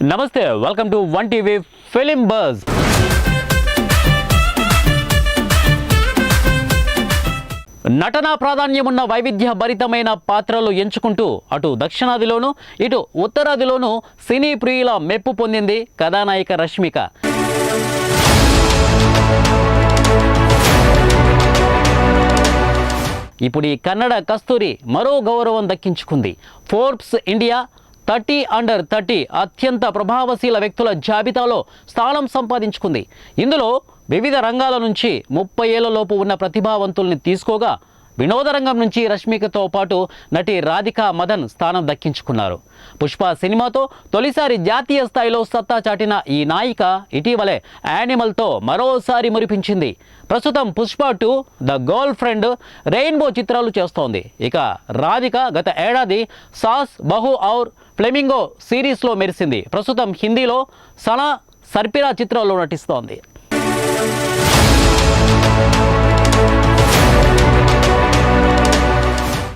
నమస్తే welcome to one TV film buzz నటనా ప్రాధాన్యమున్న వైవిధ్య భరితమైన పాత్రలు ఎంచుకుంటూ అటు దక్షిణాదిలోనూ ఇటు ఉత్తరాదిలోనూ సినీ ప్రియుల మెప్పు పొందింది కథానాయిక రష్మిక. ఇప్పుడు ఈ కన్నడ కస్తూరి మరో గౌరవం దక్కించుకుంది. Forbes India thirty under thirty అత్యంత ప్రభావశీల వ్యక్తుల జాబితాలో స్థానం సంపాదించుకుంది. ఇందులో వివిధ రంగాల నుంచి ముప్పై ఏళ్ళలోపు ఉన్న ప్రతిభావంతుల్ని తీసుకోగా వినోద రంగం నుంచి రష్మికతో పాటు నటి రాధికా మదన్ స్థానం దక్కించుకున్నారు. పుష్ప సినిమాతో తొలిసారి జాతీయ స్థాయిలో సత్తా చాటిన ఈ నాయిక ఇటీవలే యానిమల్తో మరోసారి మురిపించింది. ప్రస్తుతం Pushpa two the girl friend rainbow చిత్రాలు చేస్తోంది. ఇక రాధిక గత ఏడాది సాస్ బహు ఔర్ ఫ్లెమింగో సిరీస్లో మెరిసింది. ప్రస్తుతం హిందీలో సనా సర్పిరా చిత్రాల్లో నటిస్తోంది.